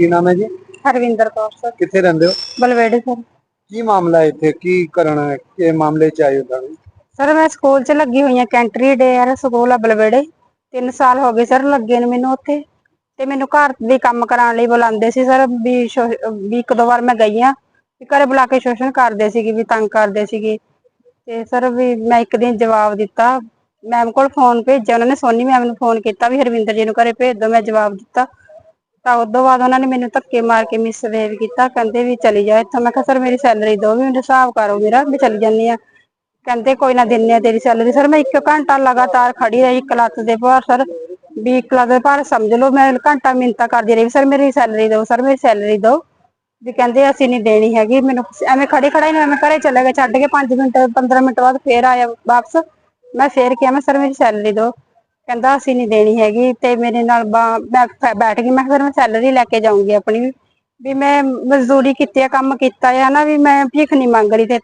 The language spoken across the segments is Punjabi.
ਕੀ ਨਾਮ ਹੈ ਜੀ? ਹਰਵਿੰਦਰ ਕੌਰ ਸਰ। ਕਿੱਥੇ ਰਹਿੰਦੇ ਹੋ? ਬਲਵੇੜੇ ਸਰ। ਕੀ ਮਾਮਲਾ ਹੈ ਇੱਥੇ? ਕੀ ਕਰਨਾ ਹੈ? ਕਿ ਮਾਮਲੇ ਚ ਆਏ ਹੋ ਤੁਹਾਨੂੰ ਸਰ ਮੈਂ ਸਕੂਲ 'ਚ ਲੱਗੀ ਹੋਈ ਹਾਂ ਕੈਂਟਰੀ ਡੇ ਯਾਰ ਸਕੂਲ ਆ ਬਲਵੇੜੇ। 3 ਸਾਲ ਹੋ ਗਏ ਸਰ ਲੱਗੇ ਨੂੰ ਮੈਨੂੰ ਉੱਥੇ। ਤੇ ਮੈਨੂੰ ਘਰ ਦੇ ਕੰਮ ਕਰਾਉਣ ਲਈ ਬੁਲਾਉਂਦੇ ਸੀ ਸਰ ਵੀ ਸ਼ੋ- ਵੀ ਇੱਕ ਦੋ ਵਾਰ ਮੈਂ ਗਈ ਆ ਵੀ ਘਰੇ ਬੁਲਾ ਕੇ ਸ਼ੋਸ਼ਣ ਕਰਦੇ ਸੀਗੇ ਵੀ ਤੰਗ ਕਰਦੇ ਸੀਗੇ। ਤੇ ਸਰ ਵੀ ਮੈਂ ਇੱਕ ਦਿਨ ਜਵਾਬ ਦਿੱਤਾ। ਮੈਮ ਕੋਲ ਫੋਨ ਭੇਜਿਆ ਉਹਨਾਂ ਨੇ ਸੋਨੀ ਮੈਮ ਨੂੰ ਫੋਨ ਕੀਤਾ ਵੀ ਹਰਵਿੰਦਰ ਜੀ ਨੂੰ ਘਰੇ ਭੇਜ ਦਿਓ ਮੈਂ ਜਵਾਬ ਦਿੱਤਾ। ਤਾਂ ਉਸ ਬਾਅਦ ਉਹਨਾਂ ਨੇ ਮੈਨੂੰ ਧੱਕੇ ਮਾਰ ਕੇ ਮਿਸਬਿਹੇਵ ਕੀਤਾ, ਕਹਿੰਦੇ ਵੀ ਚਲੀ ਜਾ ਇੱਥੋਂ। ਮੈਂ ਕਿਹਾ, ਸਰ, ਮੇਰੀ ਸੈਲਰੀ ਦਿਓ ਵੀ ਮੈਨੂੰ ਹਿਸਾਬ ਕਰੋ ਮੇਰਾ ਮੈਂ ਚਲੀ ਜਾਂਦੀ ਆ। ਕਹਿੰਦੇ, ਕੋਈ ਨਾ, ਦਿੰਨੇ ਆ ਤੇਰੀ ਸੈਲਰੀ ਸਰ, ਮੈਂ ਇੱਕ ਘੰਟਾ ਲਗਾਤਾਰ ਖੜੀ ਰਹੀ, ਇੱਕ ਲੱਤ ਦੇ ਭਾਰ, ਸਰ। ਵੀ ਇੱਕ ਲੱਤ ਦੇ ਭਾਰ ਸਮਝ ਲਓ, ਮੈਂ ਘੰਟਾ ਮਿੰਤਾ ਕਰਦੀ ਰਹੀ। ਸਰ, ਮੇਰੀ ਸੈਲਰੀ ਦਿਓ, ਸਰ, ਮੇਰੀ ਸੈਲਰੀ ਦਿਓ। ਵੀ ਕਹਿੰਦੇ, ਅਸੀਂ ਨਹੀਂ ਦੇਣੀ ਹੈਗੀ, ਮੈਨੂੰ ਐਵੇਂ ਖੜੇ ਖੜਾ ਹੀ ਨਾ ਮੈਂ ਘਰੇ ਚਲੇ ਗਿਆ ਛੱਡ ਕੇ 5 ਮਿੰਟ 15 ਮਿੰਟ ਬਾਅਦ ਫੇਰ ਆਇਆ ਵਾਪਸ। ਮੈਂ ਫੇਰ ਕਿਹਾ, ਮੈਂ ਸਰ, ਮੇਰੀ ਸੈਲਰੀ ਦਿਓ। ਕਹਿੰਦਾ ਅਸੀਂ ਨਹੀਂ ਦੇਣੀ ਹੈਗੀ ਤੇ ਮੇਰੇ ਨਾਲ ਬਾ- ਮੈਂ ਬੈਠ ਗਈ, ਮੈਂ ਕਿਹਾ ਫਿਰ ਮੈਂ ਸੈਲਰੀ ਲੈ ਕੇ ਜਾਊਂਗੀ ਆਪਣੀ ਵੀ। ਮੈਂ ਮਜ਼ਦੂਰੀ ਕੀਤੀ ਆ, ਕੰਮ ਕੀਤਾ ਆ ਨਾ, ਵੀ ਮੈਂ ਭੀਖ ਨਹੀਂ ਮੰਗ ਰਹੀ ਤੇ।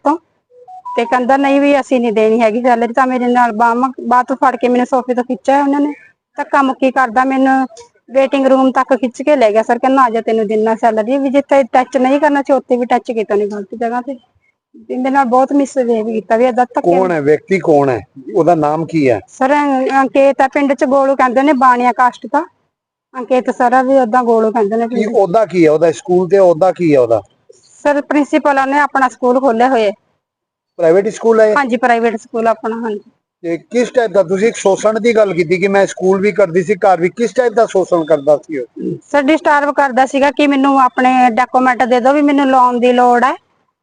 ਤੇ ਕਹਿੰਦਾ ਨਹੀਂ ਵੀ ਅਸੀਂ ਨਹੀਂ ਦੇਣੀ ਹੈਗੀ ਸੈਲਰੀ ਤਾਂ ਮੇਰੇ ਨਾਲ ਬਾਹਾਂ ਬਾਹ ਤੋਂ ਫੜ ਕੇ ਮੈਨੂੰ ਸੋਫੇ ਤੋਂ ਖਿੱਚਿਆ ਉਹਨਾਂ ਨੇ। ਧੱਕਾ ਮੁੱਕੀ ਕਰਦਾ ਮੈਨੂੰ ਵੇਟਿੰਗ ਰੂਮ ਤੱਕ ਖਿੱਚ ਕੇ ਲੈ ਗਿਆ। ਸਰ ਕਹਿੰਦਾ ਆ ਜਾ ਤੈਨੂੰ ਦਿਨਾ ਸੈਲਰੀ ਵੀ ਜਿੱਥੇ ਟੱਚ ਨਹੀਂ ਕਰਨਾ ਸੀ, ਉੱਥੇ ਵੀ ਟੱਚ ਕੀਤਾ ਨਹੀਂ ਗਲਤ ਜਗ੍ਹਾ ਤੇ। ਮੇਰੇ ਨਾਲ ਬਹੁਤ ਮਿਸਬਿਹੇਵ ਕੀਤਾ ਵੀ ਏਦਾਂ ਧੱਕੇ ਕੌਣ ਹੈ? ਵਿਅਕਤੀ ਕੌਣ ਹੈ? ਉਹਦਾ ਨਾਮ ਕੀ ਹੈ? ਸਰ ਅੰਕੇਤ ਆ ਪਿੰਡ ਚ ਗੋਲੂ ਕਹਿੰਦੇ ਨੇ ਬਾਣੀਆ ਕਾਸਟ ਦਾ। ਅੰਕੇਤ ਸਰ ਵੀ ਓਦਾਂ ਗੋਲੂ ਕਹਿੰਦੇ ਨੇ ਕੀ ਉਹਦਾ ਕੀ ਹੈ? ਉਹਦਾ ਸਕੂਲ ਤੇ ਉਹਦਾ ਕੀ ਹੈ ਉਹਦਾ? ਸਰ ਪ੍ਰਿੰਸੀਪਲ ਨੇ ਆਪਣਾ ਸਕੂਲ ਖੋਲਿਆ ਹੋਇਆ। ਪ੍ਰਾਈਵੇਟ ਸਕੂਲ ਹੈ ਹਾਂਜੀ ਪ੍ਰਾਈਵੇਟ ਸਕੂਲ ਆਪਣਾ ਹਾਂਜੀ। ਤੇ ਕਿਸ ਟਾਈਪ ਦਾ? ਤੁਸੀਂ ਇੱਕ ਸ਼ੋਸ਼ਣ ਦੀ ਗੱਲ ਕੀਤੀ ਕਿ ਮੈਂ ਸਕੂਲ ਵੀ ਕਰਦੀ ਸੀ ਘਰ ਵੀ ਕਿਸ ਟਾਈਪ ਦਾ ਸ਼ੋਸ਼ਣ ਕਰਦਾ ਸੀ ਉਹ? ਸਰ ਡਿਸਟਰਬ ਕਰਦਾ ਸੀਗਾ ਕਿ ਮੈਨੂੰ ਆਪਣੇ ਡਾਕੂਮੈਂਟ ਦੇ ਦਿਓ ਵੀ ਮੈਨੂੰ ਲੋਨ ਦੀ ਲੋੜ ਹੈ।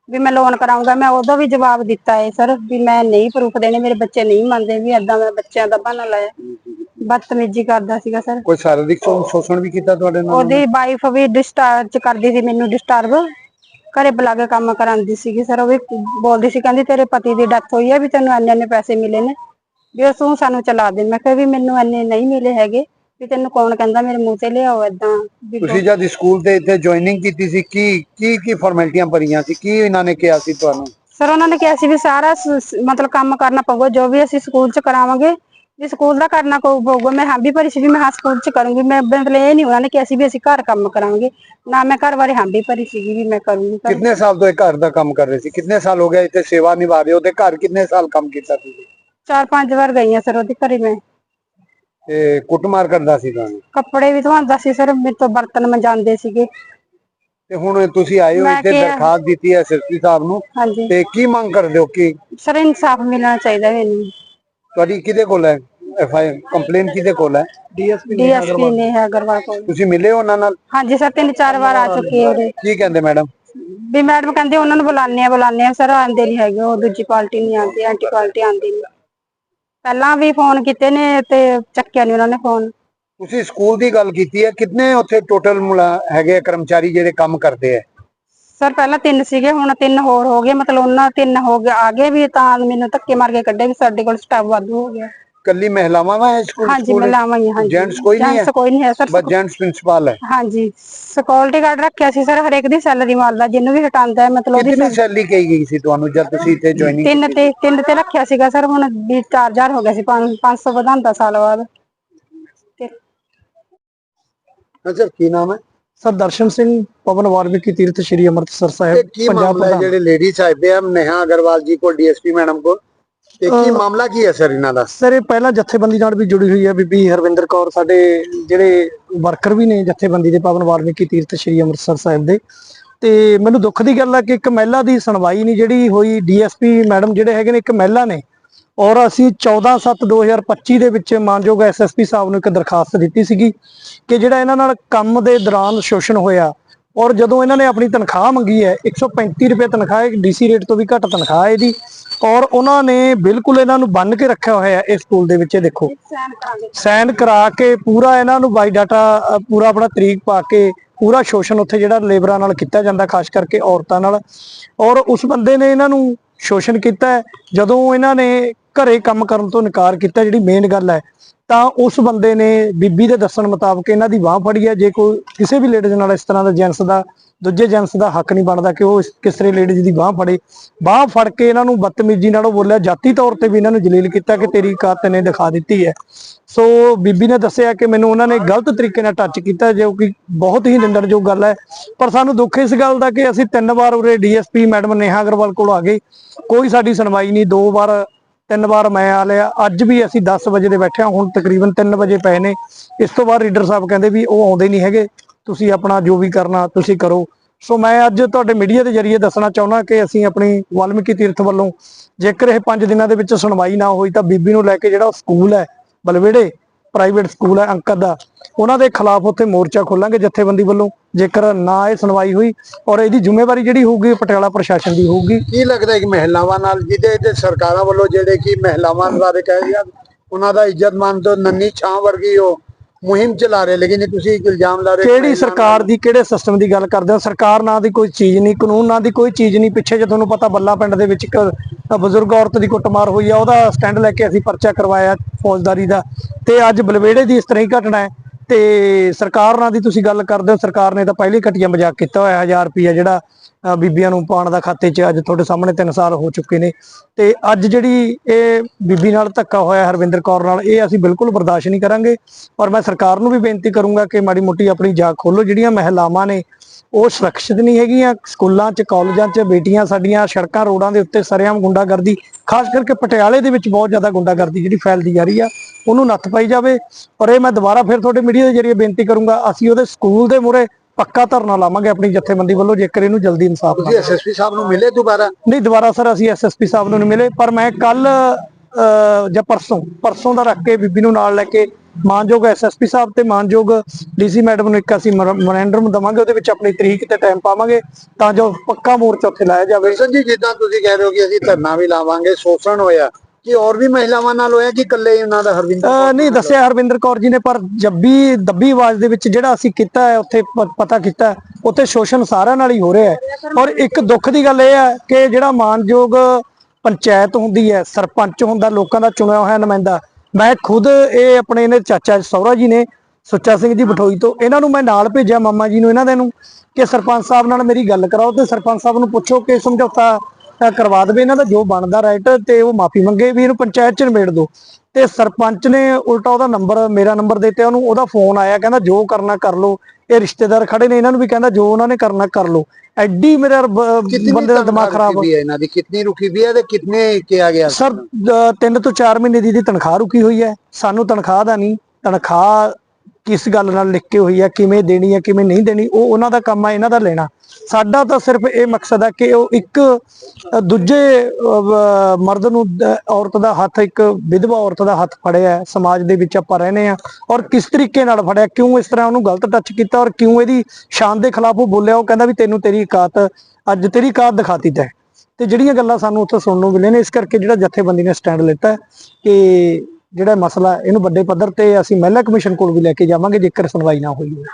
ਵੀ ਮੈਂ ਲੋਨ ਕਰਾਉਂਗਾ ਮੈਂ ਉਦੋਂ ਵੀ ਜਵਾਬ ਦਿੱਤਾ ਹੈ ਸਰ ਵੀ ਮੈਂ ਨਹੀਂ ਪ੍ਰੂਫ ਦੇਣੇ ਮੇਰੇ ਬੱਚੇ ਨਹੀਂ ਮੰਨਦੇ ਵੀ ਏਦਾਂ ਮੈਂ ਬੱਚਿਆਂ ਦਾ ਬਹਾਨਾ ਲਾਇਆ। ਬਦਤਮੀਜ਼ੀ ਕਰਦਾ ਸੀਗਾ ਸਰ ਕੋਈ ਸਰੀਰਕ ਸ਼ੋਸ਼ਣ ਵੀ ਕੀਤਾ ਤੁਹਾਡੇ ਨਾਲ? ਉਹਦੀ ਵਾਈਫ ਵੀ ਡਿਸਟਰਬ ਕਰਦੀ ਸੀ ਮੈਨੂੰ ਡਿਸਟਰਬ ਘਰੇ ਬੁਲਾ ਕੇ ਕੰਮ ਕਰਾਉਂਦੀ ਸੀਗੀ ਸਰ ਉਹ ਵੀ ਬੋਲਦੀ ਸੀ ਕਹਿੰਦੀ ਤੇਰੇ ਪਤੀ ਦੀ ਡੈਥ ਹੋਈ ਹੈ ਵੀ ਤੈਨੂੰ ਇੰਨੇ ਇੰਨੇ ਪੈਸੇ ਮਿਲੇ ਨੇ। ਵੀ ਉਹ ਤੂੰ ਸਾਨੂੰ ਚਲਾ ਦੇ। ਮੈਂ ਕਿਹਾ ਵੀ ਮੈਨੂੰ ਇੰਨੇ ਨਹੀਂ ਮਿਲੇ ਹੈਗੇ। ਵੀ ਤੈਨੂੰ ਕੌਣ ਕਹਿੰਦਾ ਮੇਰੇ ਮੂੰਹ ਤੇ ਲਿਆਓ ਵੀ ਤੁਸੀਂ ਜਦ ਸਕੂਲ ਤੇ ਇੱਥੇ ਜੁਆਇਨਿੰਗ ਕੀਤੀ ਸੀ ਕੀ ਕੀ ਕੀ ਫਾਰਮੈਲਿਟੀਆਂ ਭਰੀਆਂ ਸੀ? ਕੀ ਇਹਨਾਂ ਨੇ ਕਿਹਾ ਸੀ ਤੁਹਾਨੂੰ? ਸਰ ਉਹਨਾਂ ਨੇ ਕਿਹਾ ਸੀ ਵੀ ਸਾਰਾ ਸ- ਸ- ਮਤਲਬ ਕੰਮ ਕਰਨਾ ਪਊਗਾ ਜੋ ਵੀ ਅਸੀਂ ਸਕੂਲ ਚ ਕਰਾਵਾਂਗੇ ਵੀ ਸਕੂਲ ਦਾ ਕਰਨਾ ਕੋ- ਪਊਗਾ। ਮੈਂ ਹਾਂ ਵੀ ਭਰੀ ਸੀ ਵੀ ਮੈਂ ਹਾਂ ਸਕੂਲ ਚ ਕਰੂੰਗੀ। ਮੈਂ ਮਤਲਬ ਇਹ ਨਹੀਂ ਉਹਨਾਂ ਨੇ ਕਿਹਾ ਸੀ ਵੀ ਅਸੀਂ ਘਰ ਕੰਮ ਕਰਾਂਗੇ। ਨਾ ਮੈਂ ਘਰ ਬਾਰੇ ਹਾਂ ਵੀ ਭਰੀ ਸੀਗੀ ਵੀ ਮੈਂ ਕਰੂੰਗੀ ਘਰ। ਕਿੰਨੇ ਸਾਲ ਤੋਂ ਇਹ ਘਰ ਦਾ ਕੰਮ ਕਰ ਰਹੇ ਸੀ? ਕਿੰਨੇ ਸਾਲ ਹੋ ਗਏ ਇੱਥੇ ਸੇਵਾ ਨਿਭਾ ਰਹੇ ਹੋ? ਤੇ ਘਰ ਕਿੰਨੇ ਸਾਲ ਕੰਮ ਕੀਤਾ ਤੁਸੀਂ? ਚਾਰ ਪੰਜ ਵਾਰ ਗਈ ਹਾਂ ਸਰ ਉਹਦੇ ਘਰੇ ਮੈਂ। ਤੇ ਕੁੱਟਮਾਰ ਕਰਦਾ ਸੀ ਤੁਹਾਨੂੰ ਕੱਪੜੇ ਵੀ ਧਵਾਉਂਦਾ ਸੀ ਸਰ ਮੇਰੇ ਤੋਂ ਬਰਤਨ ਮੰਜਾਉਂਦੇ ਸੀਗੇ। ਤੇ ਹੁਣ ਤੁਸੀਂ ਆਏ ਹੋ ਮੈਂ ਇੱਥੇ ਕਿਹਾ- ਦਰਖਾਸਤ ਦਿੱਤੀ ਹੈ ਐਸਐਸਪੀ ਸਾਹਿਬ ਨੂੰ। ਹਾਂਜੀ। ਤੇ ਕੀ ਮੰਗ ਕਰਦੇ ਹੋ ਕਿ? ਸਰ ਇਨਸਾਫ ਮਿਲਣਾ ਚਾਹੀਦਾ ਮੈਨੂੰ। ਤੁਹਾਡੀ ਕਿਹਦੇ ਕੋਲ ਹੈ? ਐਫ ਆਈ ਕੰਪਲੇਨ ਕਿਹਦੇ ਕੋਲ ਹੈ? ਡੀਐਸਪੀ ਡੀਐਸਪੀ ਨੇ ਹੈ ਅਗਰਵਾਲ ਕੋਲ। ਤੁਸੀਂ ਮਿਲੇ ਹੋ ਉਹਨਾਂ ਨਾਲ? ਹਾਂਜੀ ਸਰ ਤਿੰਨ ਚਾਰ ਵਾਰ ਆ ਚੁੱਕੀ ਹੈ ਉਹਦੇ ਕੀ ਕਹਿੰਦੇ ਮੈਡਮ? ਵੀ ਮੈਡਮ ਕਹਿੰਦੇ ਉਹਨਾਂ ਨੂੰ ਬੁਲਾਉਂਦੇ ਆ ਬੁਲਾਉਂਦੇ ਆ ਸਰ ਆਉਂਦੇ ਨਹੀਂ ਹੈਗੇ ਉਹ ਦੂਜੀ ਪਾਰਟੀ ਨਹੀਂ ਆਉਂਦੀ ਐਂਟੀ ਪਾਰਟੀ ਆਉਂਦੀ ਨਹੀਂ। ਪਹਿਲਾਂ ਵੀ ਫੋਨ ਕੀਤੇ ਨੇ ਤੇ ਚੱਕਿਆ ਨਹੀਂ ਉਹਨਾਂ ਨੇ ਫੋਨ। ਤੁਸੀਂ ਸਕੂਲ ਦੀ ਗੱਲ ਕੀਤੀ ਹੈ ਕਿੰਨੇ ਉੱਥੇ ਟੋਟਲ ਹੈਗੇ ਆ ਕਰਮਚਾਰੀ ਜਿਹੜੇ ਕੰਮ ਕਰਦੇ ਆ? ਸਰ ਪਹਿਲਾਂ ਤਿੰਨ ਸੀਗੇ ਹੁਣ ਤਿੰਨ ਹੋਰ ਹੋ ਗਏ ਮਤਲਬ ਉਹਨਾਂ ਤਿੰਨ ਹੋ ਗਏ ਆ ਗਏ ਵੀ ਤਾਂ ਮੈਨੂੰ ਧੱਕੇ ਮਾਰ ਕੇ ਕੱਢੇ ਵੀ ਸਾਡੇ ਕੋਲ ਸਟਾਫ ਵਾਧੂ ਹੋ ਗਿਆ। ਕੱਲੀ ਮਹਿਲਾਵਾਂ ਵਾ ਸਕੂਲ ਹਾਂਜੀ? ਮਲਾਵਾਂ ਹੀ ਆ, ਹਾਂਜੀ। Gents ਕੋਈ ਨਹੀਂ ਹੈ? ਕੋਈ ਨਹੀਂ ਹੈ ਸਰ ਬਸ ਜੈਂਟਸ ਪ੍ਰਿੰਸੀਪਲ ਹੈ। ਹਾਂਜੀ ਸਿਕਿਉਰਿਟੀ ਗਾਰਡ ਰੱਖਿਆ ਸੀ ਸਰ ਹਰੇਕ ਦੀ ਸੈਲਰੀ ਮਾਰਦਾ ਜਿਹਨੂੰ ਵੀ ਹਟਾਉਂਦਾ ਹੈ ਮਤਲਬ ਉਹਦੀ ਕਿੰਨੀ ਸੈਲਰੀ ਕਹੀ ਗਈ ਸੀ ਤੁਹਾਨੂੰ ਜਦ ਤੁਸੀਂ ਇੱਥੇ ਜੁਆਇਨਿੰਗ ਤਿੰਨ ਤੇ ਤਿੰਨ ਤੇ ਰੱਖਿਆ ਸੀਗਾ ਸਰ ਹੁਣ ਵੀ 4000 ਹੋ ਗਿਆ ਸੀ 500 ਵਧਾਉਂਦਾ ਸਾਲ ਬਾਅਦ। ਤੇ ਅੱਛਾ ਕੀ ਨਾਮ ਹੈ? ਸਰ ਦਰਸ਼ਨ ਸਿੰਘ ਪਵਨ ਵਾਰਵਿਕੀ ਤੀਰਥ ਸ਼੍ਰੀ ਅੰਮ੍ਰਿਤਸਰ ਤੇ ਸਾਹਿਬ ਕੀ ਮਾਮਲਾ ਹੈ ਜਿਹੜੇ ਲੇਡੀਜ਼ ਆਏ ਆ ਨੇਹਾ ਅਗਰਵਾਲ ਜੀ ਕੋਲ ਡੀਐਸਪੀ ਮੈਡਮ ਕੋਲ। ਤੇ ਕੀ ਮਾਮਲਾ ਕੀ ਹੈ ਸਰ ਇਹਨਾਂ ਦਾ? ਸਰ ਇਹ ਪਹਿਲਾਂ ਜਥੇਬੰਦੀ ਨਾਲ ਵੀ ਜੁੜੀ ਹੋਈ ਹੈ ਬੀਬੀ ਹਰਵਿੰਦਰ ਕੌਰ ਸਾਡੇ ਜਿਹੜੇ ਵਰਕਰ ਵੀ ਨੇ ਜਥੇਬੰਦੀ ਦੇ ਪਵਨ ਵਾਰਵਿਕੀ ਤੀਰਥ ਸ਼੍ਰੀ ਅੰਮ੍ਰਿਤਸਰ ਸਾਹਿਬ ਦੇ। ਤੇ ਮੈਨੂੰ ਦੁੱਖ ਦੀ ਗੱਲ ਹੈ ਕਿ ਇੱਕ ਮਹਿਲਾ ਦੀ ਸੁਣਵਾਈ ਨਹੀਂ ਜਿਹੜੀ ਹੋਈ ਡੀਐਸਪੀ ਮੈਡਮ ਜਿਹੜੇ ਹੈਗੇ ਨੇ ਇੱਕ ਮਹਿਲਾ ਨੇ। ਔਰ ਅਸੀਂ 14/7/2025 ਦੇ ਵਿੱਚ ਮਾਨਯੋਗ ਐਸਐਸਪੀ ਸਾਹਿਬ ਨੂੰ ਇੱਕ ਦਰਖਾਸਤ ਦਿੱਤੀ ਸੀਗੀ ਕਿ ਜਿਹੜਾ ਇਹਨਾਂ ਨਾਲ ਕੰਮ ਦੇ ਦੌਰਾਨ ਸ਼ੋਸ਼ਣ ਹੋਇਆ ਔਰ ਜਦੋਂ ਇਹਨਾਂ ਨੇ ਆਪਣੀ ਤਨਖਾਹ ਮੰਗੀ ਹੈ 135 ਰੁਪਏ ਤਨਖਾਹ ਹੈ, ਡੀਸੀ ਰੇਟ ਤੋਂ ਵੀ ਘੱਟ ਤਨਖਾਹ ਹੈ ਇਹਦੀ। ਔਰ ਉਹਨਾਂ ਨੇ ਬਿਲਕੁਲ ਇਹਨਾਂ ਨੂੰ ਬੰਨ ਕੇ ਰੱਖਿਆ ਹੋਇਆ ਹੈ ਇਸ ਸਕੂਲ ਦੇ ਵਿੱਚ, ਇਹ ਦੇਖੋ। ਸਾਈਨ ਕਰਾ ਕੇ ਪੂਰਾ ਇਹਨਾਂ ਨੂੰ ਬਾਈ ਡਾਟਾ ਪੂਰਾ ਆਪਣਾ ਤਰੀਕ ਪਾ ਕੇ, ਪੂਰਾ ਸ਼ੋਸ਼ਣ ਉੱਥੇ ਜਿਹੜਾ ਲੇਬਰਾਂ ਨਾਲ ਕੀਤਾ ਜਾਂਦਾ, ਖਾਸ ਕਰਕੇ ਔਰਤਾਂ ਨਾਲ। ਔਰ ਉਸ ਬੰਦੇ ਨੇ ਇਹਨਾਂ ਨੂੰ ਸ਼ੋਸ਼ਣ ਕੀਤਾ ਜਦੋਂ ਇਹਨਾਂ ਨੇ ਘਰੇ ਕੰਮ ਕਰਨ ਤੋਂ ਇਨਕਾਰ ਕੀਤਾ, ਜਿਹੜੀ ਮੇਨ ਗੱਲ ਹੈ, ਤਾਂ ਉਸ ਬੰਦੇ ਨੇ ਬੀਬੀ ਦੇ ਦੱਸਣ ਮੁਤਾਬਕ ਇਹਨਾਂ ਦੀ ਬਾਹ ਫੜੀ ਹੈ। ਜੇ ਕੋਈ ਕਿਸੇ ਵੀ ਲੇਡੀਜ਼ ਨਾਲ ਇਸ ਤਰ੍ਹਾਂ ਦਾ ਜੈਂਟਸ ਦਾ, ਦੂਜੇ ਜੈਂਟਸ ਦਾ ਹੱਕ ਨਹੀਂ ਬਣਦਾ ਕਿ ਉਹ ਕਿਸੇ ਲੇਡੀਜ਼ ਦੀ ਬਾਹ ਫੜੇ। ਬਾਹ ਫੜ ਕੇ ਇਹਨਾਂ ਨੂੰ ਬਦਤਮੀਜ਼ੀ ਨਾਲ ਉਹ ਬੋਲਿਆ, ਜਾਤੀ ਤੌਰ ਤੇ ਵੀ ਇਹਨਾਂ ਨੂੰ ਜਲੀਲ ਕੀਤਾ ਕਿ ਤੇਰੀ ਕਾਤ ਨੇ ਦਿਖਾ ਦਿੱਤੀ ਹੈ। ਸੋ ਬੀਬੀ ਨੇ ਦੱਸਿਆ ਕਿ ਮੈਨੂੰ ਉਹਨਾਂ ਨੇ ਗਲਤ ਤਰੀਕੇ ਨਾਲ ਟੱਚ ਕੀਤਾ, ਜੋ ਕਿ ਬਹੁਤ ਹੀ ਨਿੰਦਣਯੋਗ ਗੱਲ ਹੈ। ਪਰ ਸਾਨੂੰ ਦੁੱਖ ਇਸ ਗੱਲ ਦਾ ਕਿ ਅਸੀਂ ਤਿੰਨ ਵਾਰ ਉਰੇ ਡੀਐਸਪੀ ਮੈਡਮ ਨੇਹਾ ਅਗਰਵਾਲ ਕੋਲ ਆ ਗਏ। ਕੋਈ ਸਾਡੀ ਸੁਣਵਾਈ ਨਹੀਂ, ਦੋ ਵਾਰ ਤਿੰਨ ਵਾਰ ਮੈਂ ਆ ਲਿਆ। ਅੱਜ ਵੀ ਅਸੀਂ 10 ਵਜੇ ਦੇ ਬੈਠੇ ਹਾਂ, ਹੁਣ ਤਕਰੀਬਨ 3 ਵਜੇ ਪਏ ਨੇ। ਇਸ ਤੋਂ ਬਾਅਦ ਰੀਡਰ ਸਾਹਿਬ ਕਹਿੰਦੇ ਵੀ ਉਹ ਆਉਂਦੇ ਨਹੀਂ ਹੈਗੇ। ਤੁਸੀਂ ਆਪਣਾ ਜੋ ਵੀ ਕਰਨਾ, ਤੁਸੀਂ ਕਰੋ। ਸੋ ਮੈਂ ਅੱਜ ਤੁਹਾਡੇ ਮੀਡੀਆ ਦੇ ਜ਼ਰੀਏ ਦੱਸਣਾ ਚਾਹੁੰਦਾ ਕਿ ਅਸੀਂ ਆਪਣੀ ਵਾਲਮੀਕੀ ਤੀਰਥ ਵੱਲੋਂ ਜੇਕਰ ਇਹ 5 ਦਿਨਾਂ ਦੇ ਵਿੱਚ ਸੁਣਵਾਈ ਨਾ ਹੋਈ ਤਾਂ ਬੀਬੀ ਨੂੰ ਲੈ ਕੇ ਜਿਹੜਾ ਸਕੂਲ ਹੈ ਬਲਵੇੜੇ ਪ੍ਰਾਈਵੇਟ ਸਕੂਲ ਹੈ ਅੰਕਤ ਦਾ। ਉਹਨਾਂ ਦੇ ਖਿਲਾਫ ਉੱਥੇ ਮੋਰਚਾ ਖੋਲਾਂਗੇ ਜਥੇਬੰਦੀ ਵੱਲੋਂ। ਜੇਕਰ ਨਾ ਇਹ ਸੁਣਵਾਈ ਹੋਈ ਔਰ ਇਹਦੀ ਜ਼ਿੰਮੇਵਾਰੀ ਜਿਹੜੀ ਹੋਊਗੀ ਪਟਿਆਲਾ ਪ੍ਰਸ਼ਾਸਨ ਦੀ ਹੋਊਗੀ। ਕੀ ਲੱਗਦਾ ਹੈ ਕਿ ਮਹਿਲਾਵਾਂ ਨਾਲ ਜਿਹਦੇ ਤੇ ਸਰਕਾਰਾਂ ਵੱਲੋਂ ਜਿਹੜੇ ਕਿ ਮਹਿਲਾਵਾਂ ਬਾਰੇ ਕਹਿ ਰਿਹਾ ਉਹਨਾਂ ਦਾ ਇੱਜ਼ਤ ਮਾਨ ਤੋਂ ਨੰਨੀ ਛਾਂ ਵਰਗੀ ਉਹ ਮੁਹਿੰਮ ਚਲਾ ਰਹੇ ਲੇਕਿਨ ਇਹ ਤੁਸੀਂ ਇੱਕ ਇਲਜ਼ਾਮ ਲਾ ਰਹੇ ਕਿਹੜੀ ਸਰਕਾਰ ਦੀ ਕਿਹੜੇ ਸਿਸਟਮ ਦੀ ਗੱਲ ਕਰਦੇ ਹੋ? ਸਰਕਾਰ ਨਾਂ ਦੀ ਕੋਈ ਚੀਜ਼ ਨਹੀਂ ਕਾਨੂੰਨ ਨਾਂ ਦੀ ਕੋਈ ਚੀਜ਼ ਨਹੀਂ। ਪਿੱਛੇ ਜੇ ਤੁਹਾਨੂੰ ਪਤਾ ਬੱਲਾ ਪਿੰਡ ਦੇ ਵਿੱਚ ਇੱਕ ਬਜ਼ੁਰਗ ਔਰਤ ਦੀ ਕੁੱਟਮਾਰ ਹੋਈ ਆ ਉਹਦਾ ਸਟੈਂਡ ਲੈ ਕੇ ਅਸੀਂ ਪਰਚਾ ਕਰਵਾਇਆ ਫੌਜਦਾਰੀ ਦਾ। ਤੇ ਅੱਜ ਬਲਵੇੜੇ ਦੀ ਇਸ ਤਰ੍ਹਾਂ ਹੀ ਘਟਨਾ ਹੈ। ਤੇ ਸਰਕਾਰ ਨਾਲ ਦੀ ਤੁਸੀਂ ਗੱਲ ਕਰਦੇ ਹੋ, ਸਰਕਾਰ ਨੇ ਤਾਂ ਪਹਿਲੇ ਘਟੀਆ ਮਜ਼ਾਕ ਕੀਤਾ ਹੋਇਆ 1000 ਰੁਪਿਆ ਜਿਹੜਾ ਬੀਬੀਆਂ ਨੂੰ ਪਾਉਣ ਦਾ ਖਾਤੇ 'ਚ ਅੱਜ ਤੁਹਾਡੇ ਸਾਹਮਣੇ 3 ਸਾਲ ਹੋ ਚੁੱਕੇ ਨੇ। ਤੇ ਅੱਜ ਜਿਹੜੀ ਇਹ ਬੀਬੀ ਨਾਲ ਧੱਕਾ ਹੋਇਆ ਹਰਵਿੰਦਰ ਕੌਰ ਨਾਲ, ਇਹ ਅਸੀਂ ਬਿਲਕੁਲ ਬਰਦਾਸ਼ਤ ਨਹੀਂ ਕਰਾਂਗੇ। ਔਰ ਮੈਂ ਸਰਕਾਰ ਨੂੰ ਵੀ ਬੇਨਤੀ ਕਰੂੰਗਾ ਕਿ ਮਾੜੀ ਮੋਟੀ ਆਪਣੀ ਜਾਗ ਖੋਲੋ ਜਿਹੜੀਆਂ ਮਹਿਲਾਵਾਂ ਨੇ, ਉਹ ਸੁਰੱਖਿਅਤ ਨਹੀਂ ਹੈਗੀਆਂ। ਸਕੂਲਾਂ 'ਚ, ਕਾਲਜਾਂ 'ਚ, ਬੇਟੀਆਂ ਸਾਡੀਆਂ, ਸੜਕਾਂ, ਰੋਡਾਂ ਦੇ ਉੱਤੇ ਸਰੇਆਮ ਗੁੰਡਾਗਰਦੀ, ਖਾਸ ਕਰਕੇ ਪਟਿਆਲੇ ਦੇ ਵਿੱਚ ਬਹੁਤ ਜ਼ਿਆਦਾ ਗੁੰਡਾਗਰਦੀ ਜਿਹੜੀ ਫੈਲਦੀ ਜਾ ਰਹੀ ਆ। ਉਹਨੂੰ ਨੱਥ ਪਾਈ ਜਾਵੇ। ਔਰ ਇਹ ਮੈਂ ਦੁਬਾਰਾ ਫਿਰ ਤੁਹਾਡੇ ਮੀਡੀਆ ਦੇ ਜਰੀਏ ਬੇਨਤੀ ਕਰੂੰਗਾ ਅਸੀਂ ਉਹਦੇ ਸਕੂਲ ਦੇ ਮੂਹਰੇ ਪੱਕਾ ਧਰਨਾ ਲਾਵਾਂਗੇ ਆਪਣੀ ਜਥੇਬੰਦੀ ਵੱਲੋਂ ਜੇਕਰ ਇਹਨੂੰ ਜਲਦੀ ਇਨਸਾਫ ਤੁਸੀਂ ਐਸਐਸਪੀ ਸਾਹਿਬ ਨੂੰ ਮਿਲੇ ਦੁਬਾਰਾ? ਨਹੀਂ ਦੁਬਾਰਾ ਸਰ ਅਸੀਂ ਐਸਐਸਪੀ ਸਾਹਿਬ ਨੂੰ ਨਹੀਂ ਮਿਲੇ ਪਰ ਮੈਂ ਕੱਲ ਜਾਂ ਪਰਸੋਂ ਪਰਸੋਂ ਦਾ ਰੱਖ ਕੇ ਬੀਬੀ ਨੂੰ ਨਾਲ ਲੈ ਕੇ ਮਾਨਯੋਗ ਐਸਐਸਪੀ ਸਾਹਿਬ ਤੇ ਮਾਨਯੋਗ ਡੀਸੀ ਮੈਡਮ ਨੂੰ ਇੱਕ ਅਸੀਂ ਮੈਮੋਰੈਂਡਮ ਦਵਾਂਗੇ ਉਹਦੇ ਵਿੱਚ ਆਪਣੀ ਤਰੀਕ ਤੇ ਟਾਈਮ ਪਾਵਾਂਗੇ ਤਾਂ ਜੋ ਪੱਕਾ ਮੋਰਚਾ ਉੱਥੇ ਲਾਇਆ ਜਾਵੇ। ਜੀ ਜਿੱਦਾਂ ਤੁਸੀਂ ਕਹਿ ਰਹੇ ਹੋ ਕਿ ਅਸੀਂ ਧਰਨਾ ਵੀ ਲਾਵਾਂਗੇ ਸ਼ੋਸ਼ਣ ਹੋਇਆ ਕਿ ਹੋਰ ਵੀ ਮਹਿਲਾਵਾਂ ਨਾਲ ਹੋਇਆ ਕਿ ਇਕੱਲੇ ਹੀ ਉਹਨਾਂ ਦਾ ਹਰਵਿੰਦਰ ਅਹ ਨਹੀਂ ਦੱਸਿਆ ਹਰਵਿੰਦਰ ਕੌਰ ਜੀ ਨੇ ਪਰ ਜੱਬੀ ਦੱਬੀ ਆਵਾਜ਼ ਦੇ ਵਿੱਚ ਜਿਹੜਾ ਅਸੀਂ ਕੀਤਾ ਹੈ ਉੱਥੇ ਪ- ਪਤਾ ਕੀਤਾ ਹੈ, ਉੱਥੇ ਸ਼ੋਸ਼ਣ ਸਾਰਿਆਂ ਨਾਲ ਹੀ ਹੋ ਰਿਹਾ ਹੈ। ਔਰ ਇੱਕ ਦੁੱਖ ਦੀ ਗੱਲ ਇਹ ਹੈ ਕਿ ਜਿਹੜਾ ਮਾਨਯੋਗ ਪੰਚਾਇਤ ਹੁੰਦੀ ਹੈ ਸਰਪੰਚ ਹੁੰਦਾ ਲੋਕਾਂ ਦਾ ਚੁਣਿਆ ਹੋਇਆ ਨੁਮਾਇੰਦਾ ਮੈਂ ਖੁਦ ਇਹ ਆਪਣੇ ਇਹਨੇ ਚਾਚਾ ਸਹੁਰਾ ਜੀ ਨੇ ਸੁੱਚਾ ਸਿੰਘ ਜੀ ਬਠੋਈ ਤੋਂ ਇਹਨਾਂ ਨੂੰ ਮੈਂ ਨਾਲ ਭੇਜਿਆ ਮਾਮਾ ਜੀ ਨੂੰ ਇਹਨਾਂ ਦੇ ਨੂੰ ਕਿ ਸਰਪੰਚ ਸਾਹਿਬ ਨਾਲ ਮੇਰੀ ਗੱਲ ਕਰਾਓ ਤੇ ਸਰਪੰਚ ਸਾਹਿਬ ਨੂੰ ਪੁੱਛੋ ਕਿ ਸਮਝੌਤਾ ਕਰਵਾ ਦੇਵੇ ਇਹਨਾਂ ਦਾ ਜੋ ਬਣਦਾ ਰਾਈਟ ਤੇ ਉਹ ਮਾਫੀ ਮੰਗੇ ਵੀ ਇਹਨੂੰ ਪੰਚਾਇਤ ਚ ਨਿਬੇੜ ਦਿਓ। ਤੇ ਸਰਪੰਚ ਨੇ ਉਲਟਾ ਉਹਦਾ ਨੰਬਰ ਮੇਰਾ ਨੰਬਰ ਦਿੱਤਾ ਉਹਨੂੰ ਉਹਦਾ ਫੋਨ ਆਇਆ ਕਹਿੰਦਾ ਜੋ ਕਰਨਾ ਕਰ ਲਓ। ਇਹ ਰਿਸ਼ਤੇਦਾਰ ਖੜੇ ਨੇ ਇਹਨਾਂ ਨੂੰ ਵੀ ਕਹਿੰਦਾ ਜੋ ਉਹਨਾਂ ਨੇ ਕਰਨਾ ਕਰ ਲਓ। ਐਡੀ ਮੇਰੇ ਬੰਦੇ ਦਾ ਦਿਮਾਗ ਖਰਾਬ ਹੈ ਇਹਨਾਂ ਦੀ? ਕਿਤਨੀ ਰੁਕੀ ਵੀ ਹੈ ਤੇ ਕਿਤਨੇ ਕਿਹਾ ਗਿਆ? ਸਰ 3 ਤੋਂ 4 ਮਹੀਨੇ ਦੀ ਦੀ ਤਨਖਾਹ ਰੁਕੀ ਹੋਈ ਹੈ। ਸਾਨੂੰ ਤਨਖਾਹ ਦਾ ਨਹੀਂ ਤਨਖਾਹ ਕਿਸ ਗੱਲ ਨਾਲ ਲਿਖ ਕੇ ਹੋਈ ਹੈ ਕਿਵੇਂ ਦੇਣੀ ਹੈ ਕਿਵੇਂ ਨਹੀਂ ਦੇਣੀ, ਉਹ ਉਹਨਾਂ ਦਾ ਕੰਮ ਹੈ ਇਹਨਾਂ ਦਾ ਲੈਣਾ। ਸਾਡਾ ਤਾਂ ਸਿਰਫ ਇਹ ਮਕਸਦ ਹੈ ਕਿ ਉਹ ਇੱਕ ਦੂਜੇ ਮਰਦ ਨੂੰ ਔਰਤ ਦਾ ਹੱਥ, ਇੱਕ ਵਿਧਵਾ ਔਰਤ ਦਾ ਹੱਥ ਫੜਿਆ ਸਮਾਜ ਦੇ ਵਿੱਚ ਆਪਾਂ ਰਹਨੇ ਆ ਔਰ ਕਿਸ ਤਰੀਕੇ ਨਾਲ ਫੜਿਆ, ਕਿਉਂ ਇਸ ਤਰ੍ਹਾਂ ਉਹਨੂੰ ਗਲਤ ਟੱਚ ਕੀਤਾ, ਔਰ ਕਿਉਂ ਇਹਦੀ ਸ਼ਾਨ ਦੇ ਖਿਲਾਫ ਉਹ ਬੋਲਿਆ, ਉਹ ਕਹਿੰਦਾ ਵੀ ਤੈਨੂੰ ਤੇਰੀ ਇਕਾਤ, ਅੱਜ ਤੇਰੀ ਇਕਾਤ ਦਿਖਾਤੀ ਤੈ। ਤੇ ਜਿਹੜੀਆਂ ਗੱਲਾਂ ਸਾਨੂੰ ਉੱਥੇ ਸੁਣਨ ਨੂੰ ਮਿਲੇ ਨੇ, ਇਸ ਕਰਕੇ ਜਿਹੜਾ ਜਥੇਬੰਦੀ ਨੇ ਸਟੈਂਡ ਲਿੱਤਾ ਕਿ ਜਿਹੜਾ ਮਸਲਾ ਇਹਨੂੰ ਵੱਡੇ ਪੱਧਰ ਤੇ ਅਸੀਂ ਮਹਿਲਾ ਕਮਿਸ਼ਨ ਕੋਲ ਵੀ ਲੈ ਕੇ ਜਾਵਾਂਗੇ, ਜੇਕਰ ਸੁਣਵਾਈ ਨਾ ਹੋਈ ਹੋਵੇ।